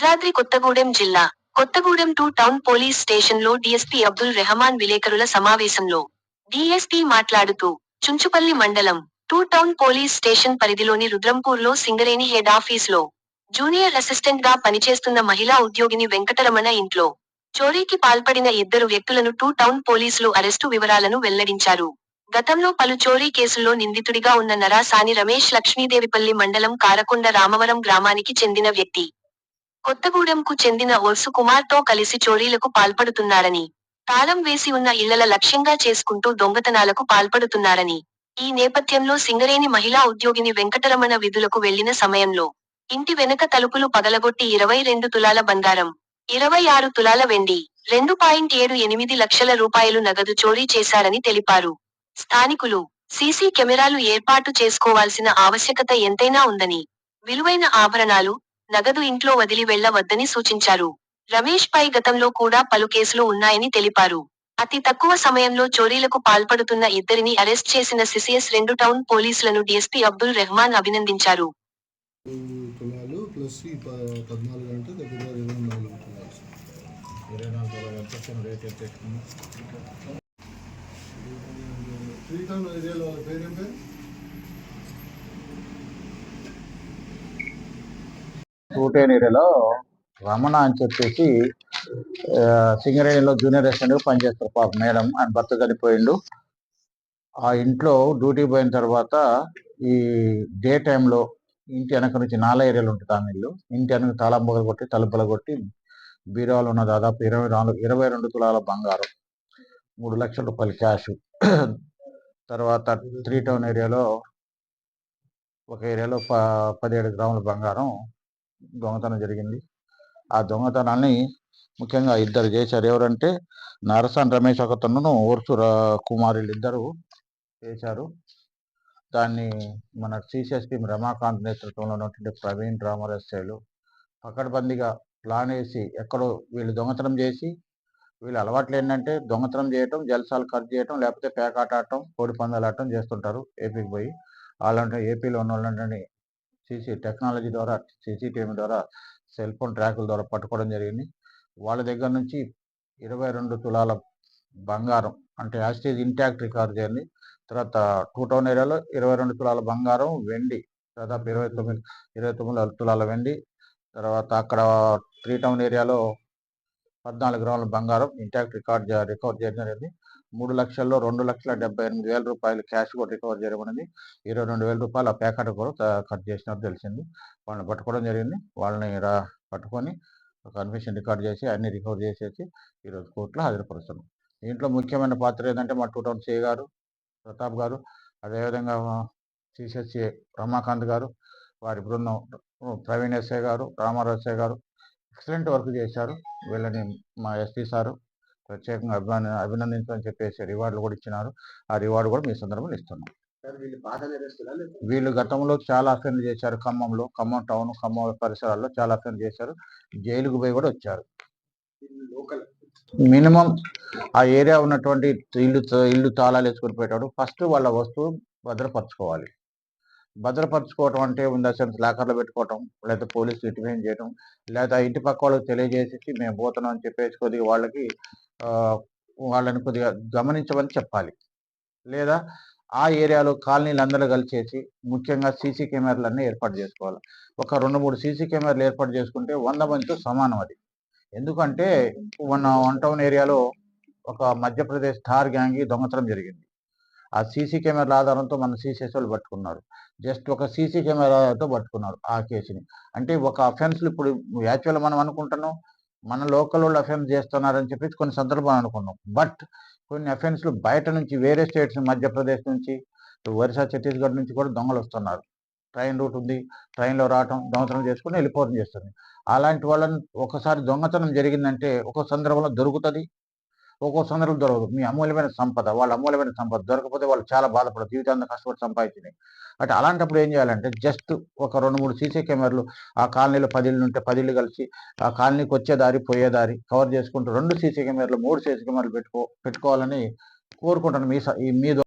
భద్రాద్రి కొత్తగూడెం జిల్లా Kothagudem two town police స్టేషన్లో DSP Abdul Rehman విలేకరుల సమావేశంలో డీఎస్పీ మాట్లాడుతూ చుంచుపల్లి మండలం టూ టౌన్ పోలీస్ స్టేషన్ పరిధిలోని రుద్రంపూర్లో సింగరేణి హెడ్ ఆఫీస్లో జూనియర్ అసిస్టెంట్గా పనిచేస్తున్న మహిళా ఉద్యోగిని వెంకటరమణ ఇంట్లో చోరీకి పాల్పడిన ఇద్దరు వ్యక్తులను టూ టౌన్ పోలీసులు అరెస్టు వివరాలను వెల్లడించారు. గతంలో పలు చోరీ కేసుల్లో నిందితుడిగా ఉన్న నరాసాని రమేష్ లక్ష్మీదేవిపల్లి మండలం కారకొండ రామవరం గ్రామానికి చెందిన వ్యక్తి. కొత్తగూడెంకు చెందిన ఒర్సు కుమార్తో కలిసి చోరీలకు పాల్పడుతున్నారని తాళం వేసి ఉన్న ఇళ్ళల లక్ష్యంగా చేసుకుంటూ దొంగతనాలకు పాల్పడుతున్నారని ఈ నేపథ్యంలో సింగరేణి మహిళా ఉద్యోగిని వెంకటరమణ విధులకు వెళ్ళిన సమయంలో ఇంటి వెనక తలుపులు పగలగొట్టి ఇరవై రెండు తులాల బంగారం ఇరవై ఆరు తులాల వెండి రెండు పాయింట్ ఏడు ఎనిమిది లక్షల రూపాయలు నగదు చోరీ చేశారని తెలిపారు. స్థానికులు సీసీ కెమెరాలు ఏర్పాటు చేసుకోవాల్సిన ఆవశ్యకత ఎంతైనా ఉందని విలువైన ఆభరణాలు నగదు ఇంట్లో వదిలి వెళ్ళవద్దని సూచించారు. రమేష్ పై గతంలో కూడా పలు కేసులు ఉన్నాయని తెలిపారు. అతి తక్కువ సమయంలో చోరీలకు పాల్పడుతున్న ఇద్దరిని అరెస్ట్ చేసిన సిసిఎస్ రెండు టౌన్ పోలీసులను డీఎస్పీ అబ్దుల్ రెహమాన్ అభినందించారు. తులాలు ప్లస్ ఈ ప- పద్నాలుగు అంటే దగ్గర ఇరవై నాలుగు తులాలు ఇరవై నాలుగు వేల ఎంత వచ్చిన రేట్ ఎంత ఎక్కువ త్రీ టౌన్ ఏరియాలో వాళ్ళ పేరేం పేరు టూటేన్ ఏరియాలో రమణ అని చెప్పేసి సింగరేణిలో జూనియర్ అసిస్టెంట్గా పనిచేస్తారు పాప మేడం ఆయన భర్త చనిపోయిండు. ఆ ఇంట్లో డ్యూటీ పోయిన తర్వాత ఈ డే టైంలో ఇంటి వెనక నుంచి నాలుగు ఏరియాలు ఉంటుంది ఆమె ఇల్లు. ఇంటి వెనక తాళం కొట్టి తలుపులు కొట్టి బీరాలు ఉన్న దాదాపు ఇరవై నాలుగు ఇరవై రెండు తులాల బంగారం మూడు లక్షల రూపాయలు క్యాష్. తర్వాత త్రీ టౌన్ ఏరియాలో ఒక ఏరియాలో ప పదిహేడు గ్రాముల బంగారం దొంగతనం జరిగింది. ఆ దొంగతనాన్ని ముఖ్యంగా ఇద్దరు చేశారు. ఎవరంటే నరసన్ రమేష్ ఒకతను ఓర్సు కుమారులు ఇద్దరు చేశారు. దాన్ని మన సిసిఎస్పి రమాకాంత్ నేతృత్వంలో ఉన్నటువంటి ప్రవీణ్ రామరస్యాలు పకడ్బందీగా ప్లాన్ వేసి ఎక్కడో వీళ్ళు దొంగతనం చేసి వీళ్ళ అలవాట్లు ఏంటంటే దొంగతనం చేయటం జల్సాలు ఖర్చు చేయటం లేకపోతే పేకాట ఆడటం కోడి పందాలు ఆడటం చేస్తుంటారు. ఏపీకి పోయి వాళ్ళంటే ఏపీలో ఉన్న వాళ్ళని సీసీ టెక్నాలజీ ద్వారా సీసీటీవీ ద్వారా సెల్ ఫోన్ ట్రాకుల ద్వారా పట్టుకోవడం జరిగింది. వాళ్ళ దగ్గర నుంచి ఇరవై రెండు తులాల బంగారం అంటే యాస్టేజ్ ఇంటాక్ట్ రికార్డ్ చేయండి తర్వాత టూ టౌన్ ఏరియాలో ఇరవై రెండు తులాల బంగారం వెండి దాదాపు ఇరవై తొమ్మిది ఇరవై తొమ్మిది తులాల వెండి. తర్వాత అక్కడ త్రీ టౌన్ ఏరియాలో పద్నాలుగు గ్రాముల బంగారం ఇంటాక్ట్ రికార్డ్ రికవర్ చేయడం జరిగింది. మూడు లక్షల్లో రెండు లక్షల డెబ్బై ఎనిమిది వేల రూపాయలు క్యాష్ కూడా రికవర్ చేయబడింది ఇరవై రెండు వేల రూపాయలు ఆ ప్యాకెట్ కూడా కట్ చేసినట్టు తెలిసింది. వాళ్ళని పట్టుకోవడం జరిగింది. వాళ్ళని రా పట్టుకొని ఒక కన్ఫెషన్ రికార్డ్ చేసి అన్ని రికవర్ చేసేసి ఈరోజు కోర్టులో హాజరుపరుస్తున్నాం. దీంట్లో ముఖ్యమైన పాత్ర ఏంటంటే మా టూ టౌన్ సిఏ గారు ప్రతాప్ గారు అదేవిధంగా సిసిఎస్సి రమాకాంత్ గారు వారి బృందం ప్రవీణ్ ఎస్ఐ గారు రామారావు ఎస్ఐ గారు ఎక్సలెంట్ వర్క్ చేశారు. వీళ్ళని మా ఎస్పీ సారు ప్రత్యేకంగా అభిమాని అభినందించని చెప్పేసి రివార్డులు కూడా ఇచ్చినారు. ఆ రివార్డు కూడా మీ సందర్భంలో ఇస్తున్నాం. వీళ్ళు గతంలో చాలా అఫెన్లు చేశారు ఖమ్మంలో. ఖమ్మం టౌన్ ఖమ్మం పరిసరాల్లో చాలా అఫెన్లు చేశారు. జైలుకు పోయి కూడా వచ్చారు. మినిమం ఆ ఏరియా ఉన్నటువంటి ఇల్లు ఇల్లు తాళాలు వేసుకొని పెట్టాడు ఫస్ట్ వాళ్ళ వస్తువు భద్రపరచుకోవాలి. భద్రపరచుకోవటం అంటే ఉందా సెన్స్ లాకర్లో పెట్టుకోవటం లేదా పోలీసు ఇన్ఫర్మేషన్ చేయటం లేదా ఇంటి పక్క వాళ్ళకి తెలియజేసేసి మేము పోతున్నాం అని చెప్పేసి కొద్దిగా వాళ్ళకి వాళ్ళని కొద్దిగా గమనించమని చెప్పాలి. లేదా ఆ ఏరియాలో కాలనీలు అందరూ కలిసేసి ముఖ్యంగా సీసీ కెమెరాలన్నీ ఏర్పాటు చేసుకోవాలి. ఒక రెండు మూడు సీసీ కెమెరాలు ఏర్పాటు చేసుకుంటే వంద మందితో సమానం అది. ఎందుకంటే మన వన్ టౌన్ ఏరియాలో ఒక మధ్యప్రదేశ్ థార్ గ్యాంగ్ దొంగతనం జరిగింది. ఆ సీసీ కెమెరాల ఆధారంతో మన సీసీఎస్ వాళ్ళు పట్టుకున్నారు. జస్ట్ ఒక సీసీ కెమెరాతో పట్టుకున్నారు ఆ కేసుని. అంటే ఒక అఫెన్స్లు ఇప్పుడు యాక్చువల్ మనం అనుకుంటున్నాం మన లోకల్ వాళ్ళు అఫెన్స్ చేస్తున్నారని చెప్పి కొన్ని సందర్భాలు అనుకున్నాం. బట్ కొన్ని అఫెన్స్లు బయట నుంచి వేరే స్టేట్స్ మధ్యప్రదేశ్ నుంచి ఒరిస్సా ఛత్తీస్గఢ్ నుంచి కూడా దొంగలు వస్తున్నారు. ట్రైన్ రూట్ ఉంది. ట్రైన్లో రావటం దొంగతనం చేసుకుని వెళ్ళిపోవడం చేస్తుంది. అలాంటి వాళ్ళని ఒకసారి దొంగతనం జరిగిందంటే ఒక సందర్భంలో దొరుకుతుంది? ఒక్కో సందర్భం దొరకదు. మీ అమూల్యమైన సంపద వాళ్ళ అమూల్యమైన సంపద దొరకకపోతే వాళ్ళు చాలా బాధపడరు. జీవితాంతం కష్టపడి సంపాదించినాయి అంటే అలాంటప్పుడు ఏం చేయాలంటే జస్ట్ ఒక రెండు మూడు సీసీ కెమెరాలు ఆ కాలనీలో పదిళ్ళు ఉంటే పదిళ్ళు కలిసి ఆ కాలనీకి వచ్చే దారి పోయే దారి కవర్ చేసుకుంటూ రెండు సీసీ కెమెరాలు మూడు సీసీ కెమెరాలు పెట్టుకో పెట్టుకోవాలని కోరుకుంటాను. మీ ఈ మీ